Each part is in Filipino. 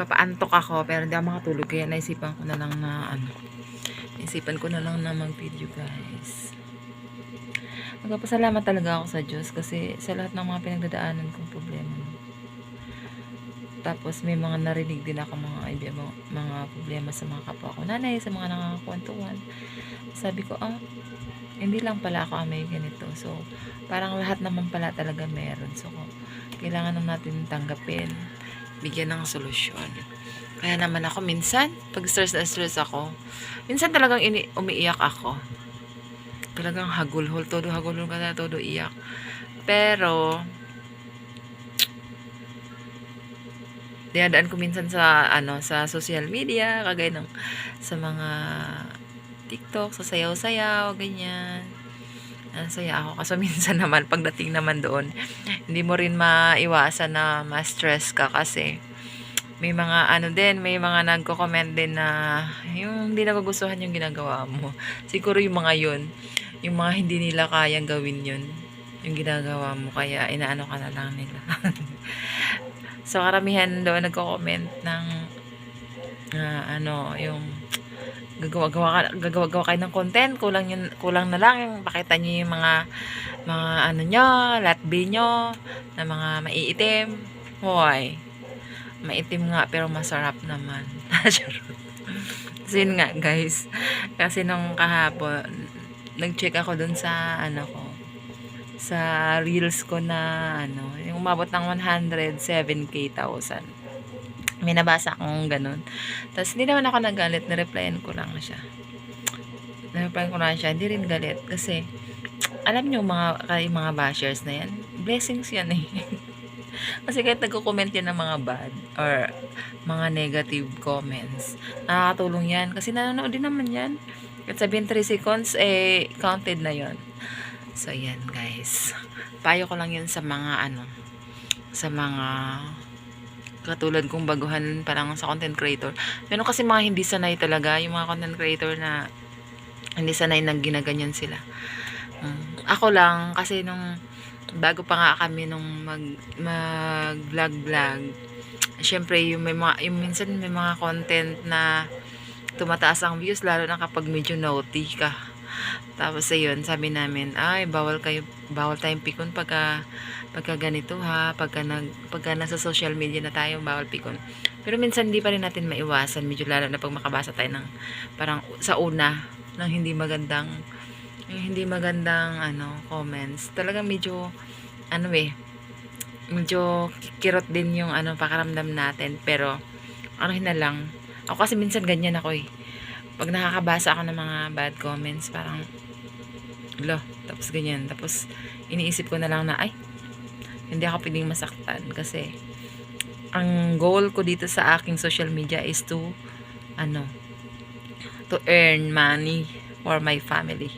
nagpapaantok ako pero hindi ako makatulog kaya naisipan ko na lang na ano naisipan ko na lang na mag video guys. Magpapasalamat talaga ako sa Diyos kasi sa lahat ng mga pinagdadaanan kong problema tapos may mga narinig din ako mga idea, mga, mga problema sa mga kapwa ko nanay sa mga nakakakwentuhan. Sabi ko ah hindi lang pala ako may ganito. So parang lahat naman pala talaga meron. So kailangan naman natin tanggapin bigyan ng solusyon. Kaya naman ako minsan pag stress na stress ako minsan talagang ini umiiyak ako. Talagang hagulhol todo hagulhol ka na todo iyak. Pero dinadaan ko minsan sa ano sa social media kagaya ng sa mga TikTok sa sayaw-sayaw ganyan ang saya ako kasi minsan naman pagdating naman doon hindi mo rin maiwasan na ma-stress ka kasi may mga ano din, may mga nagko-comment din na yung hindi nagugustuhan yung ginagawa mo. Siguro yung mga yun, yung mga hindi nila kayang gawin yun, yung ginagawa mo, kaya inaano ka na lang nila. so, karamihan doon nagko-comment ng ah, ano, yung gagawa-gawa gagawa-gawa kayo ng content, kulang yun, kulang na lang yung pakita niyo yung mga mga ano nyo, latbi nyo, na mga maiitim. Hoy, maitim nga pero masarap naman. So nga guys. Kasi nung kahapon, nag-check ako dun sa ano ko, sa reels ko na ano, yung umabot ng 107k thousand. May nabasa akong ganun. Tapos hindi naman ako nagalit, nireplyan ko lang siya. Nireplyan ko lang siya, hindi rin galit. Kasi, alam nyo mga, kay mga bashers na yan, blessings yan eh. Kasi kahit nagko-comment yan ng mga bad or mga negative comments, nakakatulong yan. Kasi nanonood din naman yan. At sabihin 3 seconds, eh, counted na yon So, yan guys. Payo ko lang yun sa mga ano, sa mga katulad kong baguhan parang sa content creator. Meron kasi mga hindi sanay talaga, yung mga content creator na hindi sanay nang ginaganyan sila. Mm. Ako lang, kasi nung bago pa nga kami nung mag mag vlog vlog syempre yung may mga yung minsan may mga content na tumataas ang views lalo na kapag medyo naughty ka tapos ayun sabi namin ay bawal kayo bawal tayong pikon pagka pagka ganito ha? Pagka nag pagka nasa social media na tayo bawal pikon. Pero minsan hindi pa rin natin maiwasan. Medyo lalo na pag makabasa tayo ng parang sa una ng hindi magandang hindi magandang ano comments. Talagang medyo ano eh medyo kirot din yung ano pakaramdam natin. Pero ano na lang. Ako kasi minsan ganyan ako eh. Pag nakakabasa ako ng mga bad comments parang lo tapos ganyan tapos iniisip ko na lang na ay hindi ako pwedeng masaktan kasi ang goal ko dito sa aking social media is to ano to earn money for my family.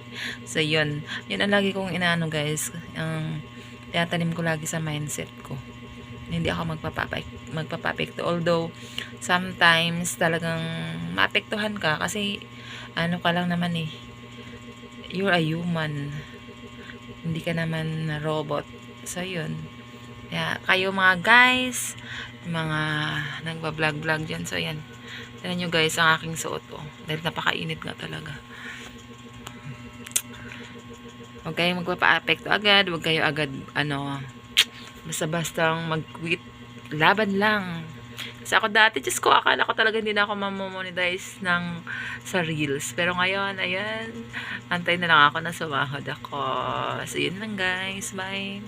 So, yun. Yun ang lagi kong inaano, guys. Ang tinatanim ko lagi sa mindset ko. Hindi ako magpapapek, magpapapekto. Although, sometimes talagang maapektuhan ka kasi ano ka lang naman eh. You're a human. Hindi ka naman na robot. So, yun. Kaya, kayo mga guys, mga nagba-vlog-vlog dyan. So, yan. Tignan nyo guys ang aking suot ko. Dahil napakainit nga talaga. Huwag kayong magpapa-apekto agad. Huwag kayo agad, ano, basta-bastang mag-quit. Laban lang. Kasi ako dati, just ko, akala ko talaga hindi na ako mamomonetize ng sa Reels. Pero ngayon, ayan, antay na lang ako na sumahod ako. So, yun lang guys. Bye.